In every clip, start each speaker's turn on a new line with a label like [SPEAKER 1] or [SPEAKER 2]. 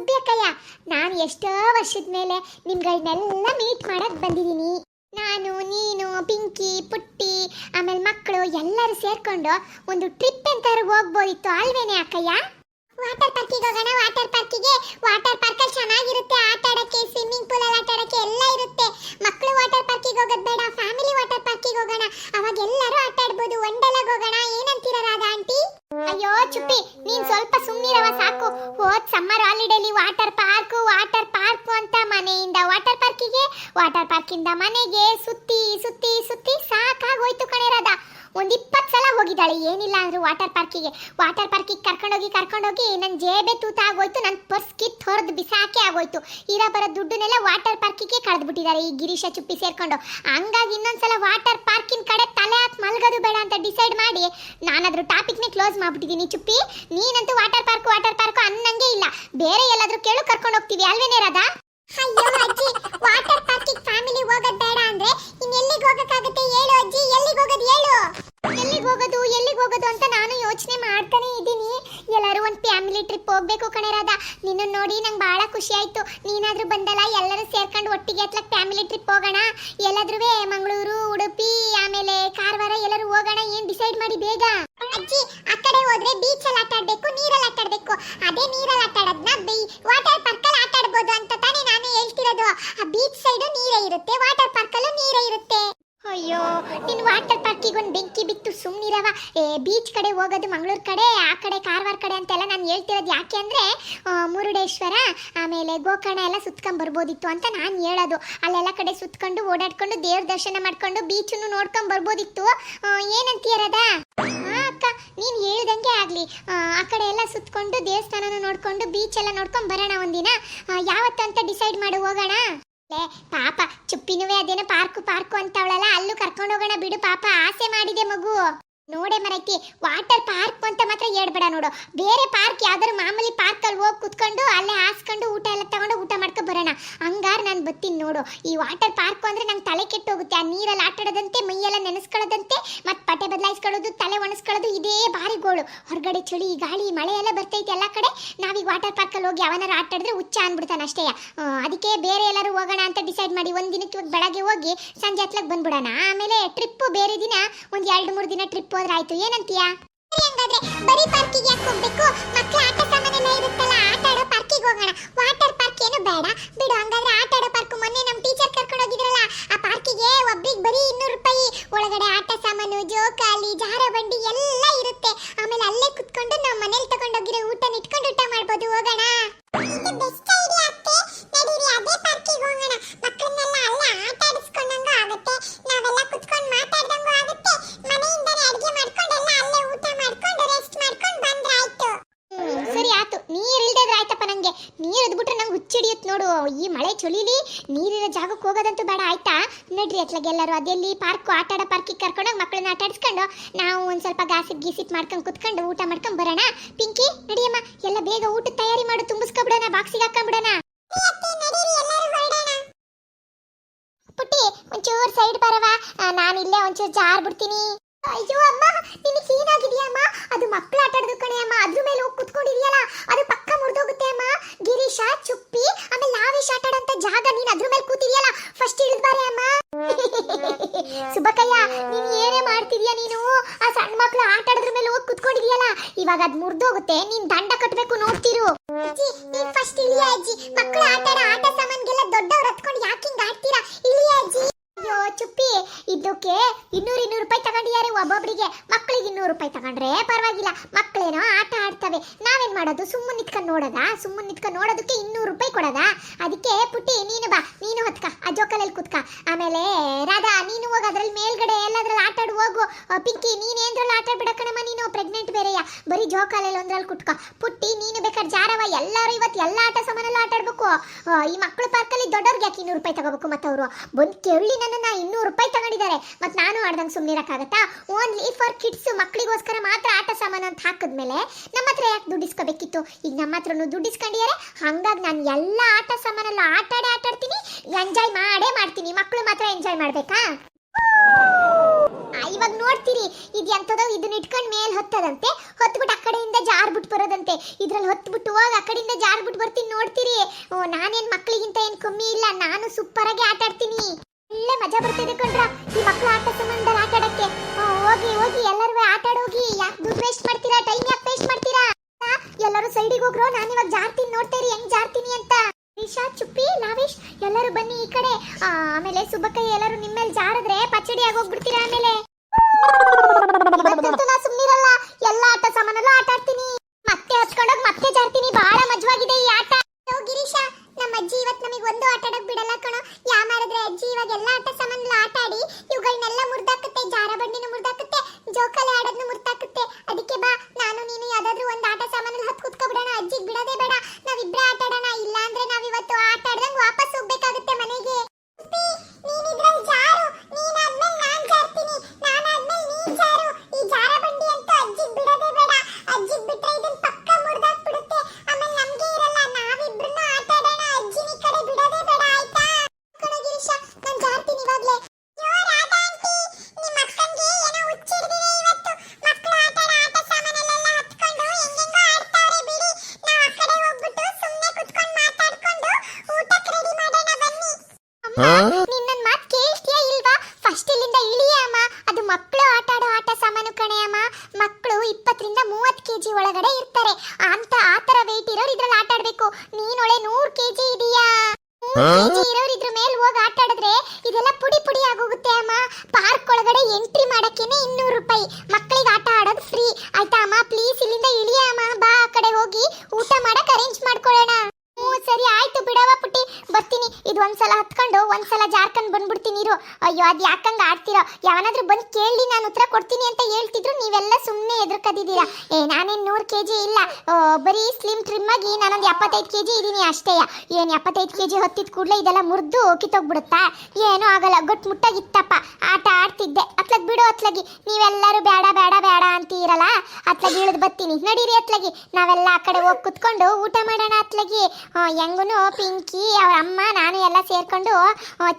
[SPEAKER 1] ಸುಬ್ಬಿ ಅಕ್ಕಯ್ಯ. ನಾನು ಎಷ್ಟೋ ವರ್ಷದ ಮೇಲೆ ನಿಮ್ಗಳನ್ನೆಲ್ಲ ಮೀಟ್ ಮಾಡಕ್ ಬಂದಿದ್ದೀನಿ. ನಾನು, ನೀನು, ಪಿಂಕಿ, ಪುಟ್ಟಿ, ಆಮೇಲೆ ಮಕ್ಕಳು ಎಲ್ಲರೂ ಸೇರ್ಕೊಂಡು ಒಂದು ಟ್ರಿಪ್ ಎಂತಾರು ಹೋಗ್ಬೋದಿತ್ತು ಅಲ್ವೇನೆ ಅಕ್ಕಯ್ಯ? ವಾಟರ್ ಪಾರ್ಕಿಗೆ ಹೋಗೋಣ ವಾಟರ್ ಪಾರ್ಕಿಗೆ ವಾಟರ್ ಪಾರ್ಕ್ ಅಲ್ಲಿ ಚೆನ್ನಾಗಿರುತ್ತೆ ಆಟ ಆಡಕ್ಕೆ ಸ್ವಿಮ್ಮಿಂಗ್ ಪೂಲ್ ಅಲ್ಲಿ ಆಟ ಆಡಕ್ಕೆ ಎಲ್ಲ ಇರುತ್ತೆ ಮಕ್ಕಳು ವಾಟರ್ ಪಾರ್ಕಿಗೆ ಹೋಗೋದು ಬೇಡ ಫ್ಯಾಮಿಲಿ ವಾಟರ್ ಪಾರ್ಕಿಗೆ ಹೋಗೋಣ ಅವಾಗ ಎಲ್ಲರೂ ಆಟ ಆಡ್ಬೋದು ಒಂಡೆಲಾಗ ಹೋಗೋಣ ಏನಂತೀರ ರಾಧಾ ಆಂಟಿ ಅಯ್ಯೋ ಚುಪ್ಪಿ ನೀನ್ ಸ್ವಲ್ಪ ಸುಮ್ಮನಿರವ ಸಾಕು ಹೋದ್ ಸಮ್ಮರ್ ಹಾಲಿಡೇಲಿ ವಾಟರ್ ಪಾರ್ಕ್ ವಾಟರ್ ಪಾರ್ಕ್ ಅಂತ ಮನೆಯಿಂದ ವಾಟರ್ ಪಾರ್ಕಿಗೆ, ವಾಟರ್ ಪಾರ್ಕಿಂದ ಮನೆಗೆ ಸುತ್ತಿ ಸುತ್ತಿ ಸುತ್ತಿ ಸಾಕಾಗೋಯ್ತು ರಾಧಾ. ಒಂದ್ ಇಪ್ಪತ್ತು ಸಲ ಹೋಗಿದ್ದಾಳೆ. ಏನಿಲ್ಲ ಅಂದ್ರು ವಾಟರ್ ಪಾರ್ಕಿಗೆ ವಾಟರ್ ಪಾರ್ಕಿಗೆ ಕರ್ಕೊಂಡೋಗಿ ಕರ್ಕೊಂಡೋಗಿ ನನ್ನ ಜೇಬೆ ತೂತ ಆಗೋಯ್ತು ನನ್ನ ಪರ್ಸ್ ಕಿತ್ ಹೊರದು ಬಿಸಾಕೆ ಆಗೋಯ್ತು. ಇರೋ ಬರೋ ದುಡ್ಡನ್ನೆಲ್ಲ ವಾಟರ್ ಪಾರ್ಕಿಗೆ ಕಳೆದ್ಬಿಟ್ಟಿದ್ದಾರೆ ಈ ಗಿರೀಶ ಚುಪ್ಪಿ ಸೇರ್ಕೊಂಡು. ಹಂಗಾಗಿ ಇನ್ನೊಂದ್ಸಲ ವಾಟರ್ ಪಾರ್ಕಿನ ಕಡೆ ತಲೆ ಹಾಕಿ ಮಲ್ಗೋದು ಬೇಡ ಅಂತ ಡಿಸೈಡ್ ಮಾಡಿ ನಾನಾದ್ರೂ ಟಾಪಿಕ್ನೇ ಕ್ಲೋಸ್ ಮಾಡ್ಬಿಟ್ಟಿದ್ದೀನಿ ಚುಪ್ಪಿ. ನೀನಂತೂ ವಾಟರ್ ಪಾರ್ಕ್ ವಾಟರ್ ಪಾರ್ಕ್ ಅನ್ನಂಗೆ ಇಲ್ಲ. ಬೇರೆ ಎಲ್ಲಾದ್ರೂ ಕೇಳು ಕರ್ಕೊಂಡು ಹೋಗ್ತೀವಿ ಅಲ್ವೇನೇ ರಾಧಾ? ಅಯ್ಯೋ, ಅಜ್ಜಿ ವಾಟರ್ ನೋಡಿ, ನಂಗೆ ಭಾಳ ಖುಷಿ ಆಯ್ತು. ನೀನಾದರೂ ಬಂದಲ್ಲ, ಎಲ್ಲರೂ ಸೇರ್ಕೊಂಡು ಒಟ್ಟಿಗೆ ಹತ್ಲಕ್ ಫ್ಯಾಮಿಲಿ ಟ್ರಿಪ್ ಹೋಗೋಣ. ಎಲ್ಲಾದ್ರೂ ಮಂಗಳೂರು, ಉಡುಪಿ, ಆಮೇಲೆ ಕಾರವಾರ, ಎಲ್ಲರೂ ಹೋಗೋಣ. ಏನು ಡಿಸೈಡ್ ಮಾಡಿ ಬೇಗ? ಅಜ್ಜಿ, ಆ ಕಡೆ ಹೋದ್ರೆ ಬೀಚ್ ಅಲ್ಲಿ ಆಟ ಆಡ್ಬೇಕು, ನೀರಲ್ಲಿ ಆಟ ಆಡ್ಬೇಕು. ಅದೇ ನೀರಲ್ಲಿ ಆಟ ಆಡೋದ್ನ ವಾಟರ್ ಪಾರ್ಕ್ ಅಲ್ಲಿ ಆಟ ಆಡ್ಬೋದು ಅಂತ ತಾನೇ ನಾನು ಹೇಳ್ತಿರೋದು. ಆ ಬೀಚ್ ಸೈಡ್ ನೀರೇ ಇರುತ್ತೆ ವಾಟರ್ ಪಾರ್ಕ್ ಅಲ್ಲೂ ನೀರೇ ಇರುತ್ತೆ. ಅಯ್ಯೋ ನಿನ್ ವಾಟರ್ ಪಾರ್ಕಿಗೆ ಒಂದು ಬೆಂಕಿ ಬಿತ್ತು ಸುಮ್ನಿರವ ಏ ಬೀಚ್ ಕಡೆ ಹೋಗೋದು ಮಂಗಳೂರು ಕಡೆ ಆ ಕಡೆ ಕಾರವಾರ ಕಡೆ ಅಂತೆಲ್ಲ ನಾನು ಹೇಳ್ತಿರೋದು ಯಾಕೆ ಅಂದ್ರೆ ಮುರುಡೇಶ್ವರ ಆಮೇಲೆ ಗೋಕರ್ಣ ಎಲ್ಲ ಸುತ್ಕೊಂಡ್ ಬರ್ಬೋದಿತ್ತು ಅಂತ ನಾನು ಹೇಳೋದು. ಅಲ್ಲೆಲ್ಲ ಕಡೆ ಸುತ್ಕೊಂಡು ಓಡಾಡ್ಕೊಂಡು ದೇವ್ರ ದರ್ಶನ ಮಾಡ್ಕೊಂಡು ಬೀಚನ್ನು ನೋಡ್ಕೊಂಡ್ ಬರ್ಬೋದಿತ್ತು. ಏನಂತೀಯರದ ಅಕ್ಕ ನೀನು ಹೇಳ್ದಂಗೆ ಆಗಲಿ. ಆ, ಕಡೆ ಎಲ್ಲ ಸುತ್ಕೊಂಡು ದೇವಸ್ಥಾನನ ನೋಡ್ಕೊಂಡು ಬೀಚ್ ಎಲ್ಲ ನೋಡ್ಕೊಂಡ್ ಬರೋಣ ಒಂದಿನ. ಯಾವತ್ತಂತ ಡಿಸೈಡ್ ಮಾಡಿ ಹೋಗೋಣ? ಲೇ ಪಾಪ ಚುಪ್ಪಿನೂ ಅದೇನೋ ಪಾರ್ಕು ಪಾರ್ಕು ಅಂತವಳಲ್ಲ, ಅಲ್ಲೂ ಕರ್ಕೊಂಡು ಹೋಗೋಣ ಬಿಡು, ಪಾಪ, ಆಸೆ ಮಾಡಿದೆ ಮಗು. ನೋಡೆ ಮರಕ್ಕೆ ವಾಟರ್ ಪಾರ್ಕ್ ಅಂತ ಮಾತ್ರ ಹೇಳ್ಬೇಡ ನೋಡು. ಬೇರೆ ಪಾರ್ಕ್ ಯಾವ್ದಾದ್ರು ಮಾಮೂಲಿ ಪಾರ್ಕ್ ಅಲ್ಲಿ ಹೋಗಿ ಕುತ್ಕೊಂಡು ಅಲ್ಲೇ ಹಾಸ್ಕೊಂಡು ಊಟ ಎಲ್ಲ ತಗೊಂಡು ಊಟ ಮಾಡ್ಕೊ ಬರೋಣ. ಹಂಗಾರ ನಾನು ಬತ್ತೀನಿ ನೋಡು. ಈ ವಾಟರ್ ಪಾರ್ಕ್ ಅಂದ್ರೆ ನಂಗೆ ತಲೆ ಕೆಟ್ಟು ಹೋಗುತ್ತೆ. ಆ ನೀರಲ್ಲಿ ಆಟಾಡೋದಂತೆ, ಮೈಯೆಲ್ಲ ನೆನೆಸ್ಕೊಳ್ಳೋದಂತೆ, ಮತ್ತೆ ಪಟ್ಟೆ ಬದಲಾಯಿಸ್ಕೊಳ್ಳೋದು, ತಲೆ ಒಣಸ್ಕೊಳ್ಳೋದು, ಇದೇ ಭಾರಿ ಗೋಳು. ಹೊರಗಡೆ ಚಳಿ, ಗಾಳಿ, ಮಳೆ ಎಲ್ಲ ಬರ್ತೈತೆ ಎಲ್ಲ ಕಡೆ. ನಾವೀಗ ವಾಟರ್ ಪಾರ್ಕ್ ಅಲ್ಲಿ ಹೋಗಿ ಅವನಾರು ಆಟಾಡಿದ್ರೆ ಹುಚ್ಚ ಅನ್ಬಿಡ್ತಾನೆ ಅಷ್ಟೇ. ಅದಕ್ಕೆ ಬೇರೆ ಎಲ್ಲರೂ ಹೋಗೋಣ ಅಂತ ಡಿಸೈಡ್ ಮಾಡಿ ಒಂದ್ ದಿನಕ್ಕೆ ಬೆಳಗ್ಗೆ ಹೋಗಿ ಸಂಜೆ ಹತ್ಲಕ್ ಬಂದ್ಬಿಡೋಣ. ಆಮೇಲೆ ಟ್ರಿಪ್ ಬೇರೆ ದಿನ, ಒಂದ್ ಎರಡು ಮೂರು ದಿನ ಟ್ರಿಪ್ ಹೋದ್ರೆ ಆಯ್ತು ಏನಂತೀಯ? ಹಂಗಾದ್ರೆ ಬರೀ ಪಾರ್ಕಿಗೆ ಯಾಕೆ ಹೋಗ್ಬೇಕು? ಮಕ್ಕಳ ಆಟ ಸಾಮಾನೆಲ್ಲ ಇರುತ್ತಲ್ಲ, ಆಟ ಆಡೋ ಪಾರ್ಕಿಗೆ ಹೋಗೋಣ. ವಾಟರ್ ಪಾರ್ಕ್ ಏನು ಬೇಡ. ಬಿಡು, ಹಂಗಾದ್ರೆ ಆಟ ಆಡೋ ಪಾರ್ಕ್ ಮೊನ್ನೆ ಹೋಗೋದಂತೂ ಬೇಡ, ಆಯ್ತಾ? ನಡ್ರಿ ಎಲ್ಲರೂ, ಅದೆಲ್ಲಿ ಪಾರ್ಕ್, ಆಟ ಆಡೋ ಪಾರ್ಕಿಗೆ ಕರ್ಕೊಂಡೋಗಿ ಮಕ್ಕಳನ್ನ ಆಟ ಆಡಿಸ್ಕೊಂಡು ನಾವು ಒಂದು ಸ್ವಲ್ಪ ಗಾಸಿಪ್ ಗೀಸಿಪ್ ಮಾಡ್ಕೊಂಡು ಕುತ್ಕೊಂಡು ಊಟ ಮಾಡ್ಕೊಂಡು ಬರೋಣ. ಪಿಂಕಿ, ನಡಿಯಮ್ಮ, ಎಲ್ಲ ಬೇಗ ಊಟದ ತಯಾರಿ ಮಾಡು, ತುಂಬಿಸ್ಕೊಬಿಡೋಣ, ಬಾಕ್ಸಿಗೆ ಹಾಕೊಂಡ್ಬಿಡೋಣ ಪುಟ್ಟಿ, ಒಂಚೂರು ಸೈಡ್ ಬರವಾ ನಾನು ಇಲ್ಲೇ ಒಂಚೂರು ಜಾರ್ ಬಿಡ್ತೀನಿ. ಅಯ್ಯೋ ಅಮ್ಮ ನಿನಗೆ ಕ್ಲೀನ್ ಆಗಿದೆಯಾ ಅಮ್ಮ? ಅದು ಮಕ್ಕಳು ಆಟ ಆಡೋದು ಕಣೆ ಅಮ್ಮ. ಅದ್ರ ಮೇಲೆ ಹೋಗಿ ಕುತ್ಕೊಂಡಿದೆಯಲ್ಲ, ಅದು ಪಕ್ಕ ಮುರಿದೋಗುತ್ತೆ ಅಮ್ಮ. ಗಿರೀಶ, ಚುಪ್ಪಿ, ಆಮೇಲೆ ನಾವೇಶ್ ಆಟ ಆಡೋಂಥ ಜಾಗ ನೀನು ಅದ್ರ ಮೇಲೆ ಕೂತಿದೆಯಲ್ಲ ಫಸ್ಟ್ ಇಳಿದ್ ಬಾರೆ ಅಮ್ಮ. ಸುಬ್ಬಕ್ಕಯ್ಯ, ನೀನು ಏನೇ ಮಾಡ್ತಿದ್ಯಾ ನೀನು? ಆ ಸಣ್ಣ ಮಕ್ಕಳು ಆಟ ಆಡೋದ್ರ ಮೇಲೆ ಹೋಗಿ ಕುತ್ಕೊಂಡಿದೆಯಲ್ಲ, ಇವಾಗ ಅದು ಮುರಿದೋಗುತ್ತೆ. ನೀನ್ ದಂಡ ಕಟ್ಟಬೇಕು ನೋಡ್ತಿರು. ಅಜ್ಜಿ ಫಸ್ಟ್ ಇಳಿಯ ಅಜ್ಜಿ? ಮಕ್ಕಳು ಆಟ ಆಟ ಸಾಮಾನ್ಗೆಲ್ಲ ದೊಡ್ಡವ್ರು ಹತ್ಕೊಂಡು ಯಾಕೆ ಆಡ್ತೀರಾ? ಇಳಿಯ ಅಜ್ಜಿ. ಇದಕ್ಕೆ ಇನ್ನೂರು ಇನ್ನೂರು ರೂಪಾಯಿ ತಗೊಂಡಿದ್ದಾರೆ ಒಬ್ಬೊಬ್ಬರಿಗೆ ಮಕ್ಕಳಿಗೆ ಇನ್ನೂರು ರೂಪಾಯಿ ತಗೊಂಡ್ರೆ ಪರವಾಗಿಲ್ಲ, ಮಕ್ಕಳೇನೋ ಆಟ ಆಡ್ತವೆ. ನಾವೇನ್ ಮಾಡೋದು? ಸುಮ್ಮನೆ ನಿತ್ಕೊಂಡು ನೋಡೋದಾ? ಸುಮ್ಮನೆ ನಿತ್ಕೊಂಡು ನೋಡೋದಕ್ಕೆ ಇನ್ನೂರು ರೂಪಾಯಿ ಕೊಡೋದಾ? ಅದಕ್ಕೆ ಪುಟ್ಟಿ, ನೀನು ಬಾ, ನೀನು ಹೊತ್ಕ, ಆ ಜೋಕಲಲ್ಲಿ ಕುತ್ಕ. ಆಮೇಲೆ, ರಾಧಾ, ನೀನು ಹೋಗ, ಅದ್ರಲ್ಲಿ ಮೇಲ್ಗಡೆ ಎಲ್ಲದ್ರಲ್ಲಿ ಆಟ ಹೋಗು. ಪಿಂಕಿ, ನೀನು ಏನ್ರಲ್ಲಿ ಆಟ ಆಡ್ಬಿಡಕಣಮ್ಮ ನೀನು ಪ್ರೆಗ್ನೆಂಟ್ ಬೇರೆಯ? ಬರೀ ಜೋಕಾಲಲ್ಲಿ ಒಂದ್ರಲ್ಲಿ ಕುಟ್ಕ ಪುಟ್ಟಿ, ನೀನು ಬೇಕಾದ್ರೆ ಜಾರವ ಎಲ್ಲರೂ ಇವತ್ತು ಎಲ್ಲ ಆಟ ಸಾಮಾನೆಲ್ಲ ಆಟಾಡ್ಬೇಕು ಈ ಮಕ್ಕಳು ಪಾರ್ಕಲ್ಲಿ ದೊಡ್ಡವ್ರಿಗೆ ಯಾಕೆ ಇನ್ನೂರು ರೂಪಾಯಿ ತಗೋಬೇಕು ಮತ್ತವರು? ಬಂದು ಕೇಳಿ ನನ್ನ ಇನ್ನೂರು ರೂಪಾಯಿ ತಗೊಂಡಿದ್ದಾರೆ ಮತ್ತೆ ನಾನು ಆಡ್ದಂಗೆ ಸುಮ್ಮನಿರಕ್ಕಾಗತ್ತಾ ಓನ್ಲಿ ಫಾರ್ ಕಿಡ್ಸ್ ಮಕ್ಕಳಿಗೋಸ್ಕರ ಮಾತ್ರ ಆಟ ಸಾಮಾನು ಅಂತ ಹಾಕಿದ್ಮೇಲೆ ನಮ್ಮ ಹತ್ರ ಯಾಕೆ ದುಡ್ಡು ಇಸ್ಕೋಬೇಕಿತ್ತು? ಈಗ ನಮ್ಮ ಹತ್ರನು ದುಡ್ಡು ಇಸ್ಕೊಂಡಿದ್ದಾರೆ ಹಂಗಾಗಿ ನಾನು ಎಲ್ಲ ಆಟ ಸಾಮಾನೆಲ್ಲ ಆಟಾಡೇ ಆಟಾಡ್ತೀನಿ ಎಂಜಾಯ್ ಮಾಡೇ ಮಾಡ್ತೀನಿ. ಮಕ್ಕಳು ಮಾತ್ರ ಎಂಜಾಯ್ ಮಾಡ್ಬೇಕಾ? ಇವಾಗ ನೋಡ್ತೀರಿ ಇದು ಎಂತದೋ ಇದನ್ನ ಇಟ್ಕೊಂಡ್ ಮೇಲೆ ಹೊತ್ತದಂತೆ ಹೊತ್ಬಿಟ್ಟು ಆ ಕಡೆಯಿಂದ ಜಾರ್ಬಿಟ್ಟು ಬರೋದಂತೆ. ಇದ್ರಲ್ಲಿ ಹೊತ್ಬಿಟ್ಟು ಹೋಗಿ ಆ ಕಡೆಯಿಂದ ಜಾರ್ಬಿಟ್ಟು ಬರ್ತೀನಿ ನೋಡ್ತೀರಿ. ಓ, ನಾನೇನ್ ಮಕ್ಕಳಿಗಿಂತ ಏನು ಕಮ್ಮಿ ಇಲ್ಲ ನಾನು ಸೂಪರ್ ಆಗಿ ಆಟ ಆಡ್ತೀನಿ ಒಳ್ಳೆ ಮಜಾ ಬರ್ತಿದೆ ಕಣ್ರ ಈ ಮಕ್ಕಳು ಆಟ ಸಂಬಂಧ ಆಟ ಆಡಕ್ಕೆ ಹೋಗಿ ಹೋಗಿ, ಎಲ್ಲರೂ ಆಟ ಆಡೋಗಿ ಯಾಕೆ ದುಡ್ಡು ವೇಸ್ಟ್ ಮಾಡ್ತೀರಾ? ಟೈಮ್ ಯಾಕೆ ವೇಸ್ಟ್ ಮಾಡ್ತೀರಾ? ಎಲ್ಲರೂ ಸೈಡಿಗೆ ಹೋಗ್ರು, ನಾನು ಇವಾಗ ಜಾರ್ತೀನಿ ನೋಡ್ತೀರಿ ಹೆಂಗ್ ಜಾರ್ತೀನಿ ಅಂತ. ರಿಷಾ ಚುಪ್ಪಿ, ಲಾವೇಶ್, ಎಲ್ಲರೂ ಬನ್ನಿ ಈ ಕಡೆ. ಆಮೇಲೆ ಸುಬ್ಬಕ್ಕಯ್ಯ ಎಲ್ಲರೂ ನಿಮ್ಮ ಮೇಲೆ ಜಾರಿದ್ರೆ ಪಚಡಿ ಆಗೋಗ್ಬಿಡ್ತೀರಾ ಆಮೇಲೆ? ಸುಮ್ನಿರಲ್ಲ. ಎಲ್ಲ ಆಟ ಸಾಮಾನೆಲ್ಲ ಆಟ ಆಡ್ತೀನಿ ಮತ್ತೆ ಹಚ್ಕೊಂಡೋಗಿ ಮತ್ತೆ ಜಾರ್ತೀನಿ. ಬಹಳ ಮಜವಾಗಿದೆ ಈ ಆಟ. ಗಿರೀಶ ನಮ್ಮ ಅಜ್ಜಿ ಇವತ್ತು ಆಟ ಆಡಕ್ ಬಿಡಲ್ಲ ಕಣೋ. ಯಾ ಮಾಡಿದ್ರೆ ಅಜ್ಜಿ ಇವಾಗ ಎಲ್ಲ ಆಟ ಸಂಬಂಧ ಆಟ ಆಡಿ ಇವುಗಳನ್ನೆಲ್ಲ ಮುರ್ದಾಕತ್ತೆ ಇಪ್ಪತ್ತರಿಂದ ಮೂವತ್ತು ಕೆಜಿ ಒಳಗಡೆ ಇರ್ತಾರೆ. ಅಂತ ಆ ತರ ವೆಯ್ಟ್ ಇರೋರು ಇದ್ರಲ್ಲಿ ಆಟ ಆಡ್ಬೇಕು. ನೀನೊಳೆ ನೂರ್ ಕೆಜಿ ಇದೀಯಾ? ಕೆಜಿ ಇರೋರು ಇದ್ರ ಮೇಲೆ ಹೋಗಿ ಆಟ ಆಡಿದ್ರೆ ಇದೆಲ್ಲ ಪುಡಿ ಪುಡಿ ಆಗೋಗುತ್ತೆ ಅಮ್ಮ. ಪಾರ್ಕ್ ಒಳಗಡೆ ಎಂಟ್ರಿ ಮಾಡಕ್ಕೇನೆ ಇನ್ನೂರು ರೂಪಾಯಿ. ಮಕ್ಕಳಿಗೆ ಆಟ ಆಡೋದು ಫ್ರೀ. ಆಯ್ತಾ ಅಮ್ಮ? ಪ್ಲೀಸ್ ಇಲ್ಲಿಂದ ಇಳಿಯ ಅಮ್ಮ. ಬಾ ಆ ಕಡೆ ಹೋಗಿ. ಊಟ ಮಾಡಕ್ ಅರೇಂಜ್ ಮಾಡ್ಕೊಳ್ಳೋಣ. ಹ್ಞೂ ಸರಿ ಆಯ್ತು ಬಿಡವ ಬರ್ತೀನಿ. ಇದು ಒಂದ್ಸಲ ಹತ್ಕೊಂಡು, ಒಂದ್ಸಲ ಜಾರ್ಕೊಂಡ್ ಬಂದ್ಬಿಡ್ತೀನಿ ಇರು. ಅಯ್ಯೋ, ಅದ್ ಯಾಕಂಗೆ ಆಡ್ತೀರೋ? ಯಾವನಾದ್ರೂ ಬಂದು ಕೇಳಿ, ನಾನು ಉತ್ತರ ಕೊಡ್ತೀನಿ ಅಂತ ಹೇಳ್ತಿದ್ರು. ನೀವೆಲ್ಲ ಸುಮ್ಮನೆ ಎದುರ್ಕದಿದ್ದೀರಾ. ಏ, ನಾನೇನು ನೂರು ಕೆ ಜಿ ಇಲ್ಲ ಬರೀ ಸ್ಲಿಮ್ ಟ್ರಿಮ್ ಆಗಿ ನಾನೊಂದು ಎಪ್ಪತ್ತೈದು ಕೆ ಜಿ ಇದ್ದೀನಿ ಅಷ್ಟೇ. ಏನು ಎಪ್ಪತ್ತೈದು ಕೆ ಜಿ ಹೊತ್ತಿದ ಕೂಡಲೇ ಇದೆಲ್ಲ ಮುರಿದು ಕಿತ್ತೋಗ್ಬಿಡುತ್ತಾ ಏನೂ ಆಗಲ್ಲ. ಗೊಟ್ಟು ಮುಟ್ಟಾಗಿತ್ತಪ್ಪ. ಆಟ ಆಡ್ತಿದ್ದೆ. ಅತ್ಲಗ್ ಬಿಡು, ಅತ್ಲಗಿ. ನೀವೆಲ್ಲರೂ ಬೇಡ ಬೇಡ ಅತ್ಲಾಗಿ ಇಳಿದು ಬರ್ತೀನಿ. ನಡೀರಿ ಅತ್ಲಾಗಿ. ನಾವೆಲ್ಲ ಆ ಕಡೆ ಹೋಗಿ ಕುತ್ಕೊಂಡು ಊಟ ಮಾಡೋಣ ಅತ್ಲಾಗಿ. ಹೆಂಗೂ ಪಿಂಕಿ, ಅವ್ರ ಅಮ್ಮ, ನಾನು ಎಲ್ಲ ಸೇರ್ಕೊಂಡು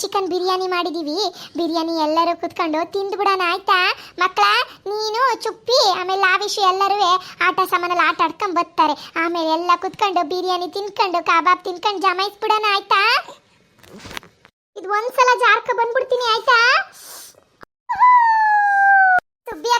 [SPEAKER 1] ಚಿಕನ್ ಬಿರಿಯಾನಿ ಮಾಡಿದೀವಿ. ಬಿರಿಯಾನಿ ಎಲ್ಲರೂ ಕುತ್ಕೊಂಡು ತಿಂದ್ಬಿಡೋಣ ಆಯ್ತಾ? ಮಕ್ಕಳ ನೀನು, ಚುಪ್ಪಿ, ಆಮೇಲೆ ಆವಿಷು ಎಲ್ಲರೂ ಆಟ ಸಾಮಾನಲ್ಲಿ ಆಟ ಆಡ್ಕೊಂಡು ಬರ್ತಾರೆ. ಆಮೇಲೆ ಎಲ್ಲ ಕುತ್ಕೊಂಡು ಬಿರಿಯಾನಿ ತಿನ್ಕೊಂಡು, ಕಬಾಬ್ ತಿನ್ಕೊಂಡು ಜಮಾಯಿಸ್ಬಿಡೋಣ, ಆಯ್ತಾ? ಇದು ಒಂದ್ಸಲ ಜಾರ್ಕ ಬಂದ್ಬಿಡ್ತೀನಿ, ಆಯ್ತಾ? ಸುಬ್ಬಿ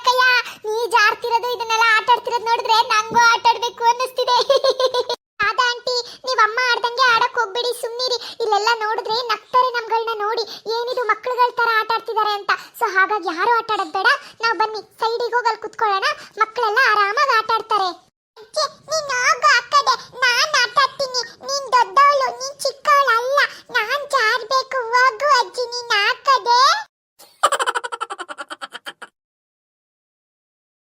[SPEAKER 1] ನೀ ಜಾರ್ತಿರೋದು, ಇದನ್ನೆಲ್ಲ ಆಟ ಆಡ್ತಿರೋದು ನೋಡಿದ್ರೆ ನಂಗೂ ಆಟ ಆಡ್ಬೇಕು ಅನ್ನಿಸ್ತಿದೆ. ಆದ ಆಂಟಿ ನೀವ್ ಅಮ್ಮ ಆಡ್ದಂಗೆ ಆಡಕ್ ಹೋಗ್ಬೇಡಿ ಸುಮ್ಮನಿರಿ ಇಲ್ಲೆಲ್ಲ ನೋಡಿದ್ರೆ ನಗ್ತಾರೆ ನಮ್ಗಳನ್ನ ನೋಡಿ. ಏನಿದು ಮಕ್ಕಳುಗಳ ತರ ಆಟ ಆಡ್ತಿದ್ದಾರೆ ಅಂತ. ಸೊ ಹಾಗಾಗಿ ಯಾರು ಆಟ ಆಡೋದ್ ಬೇಡ. ನಾವು ಬನ್ನಿ, ಸೈಡಿಗೆ ಹೋಗಿ ಅಲ್ಲಿ ಕುತ್ಕೊಳ್ಳೋಣ. ಮಕ್ಕಳೆಲ್ಲ ಆರಾಮಾಗಿ ಆಟ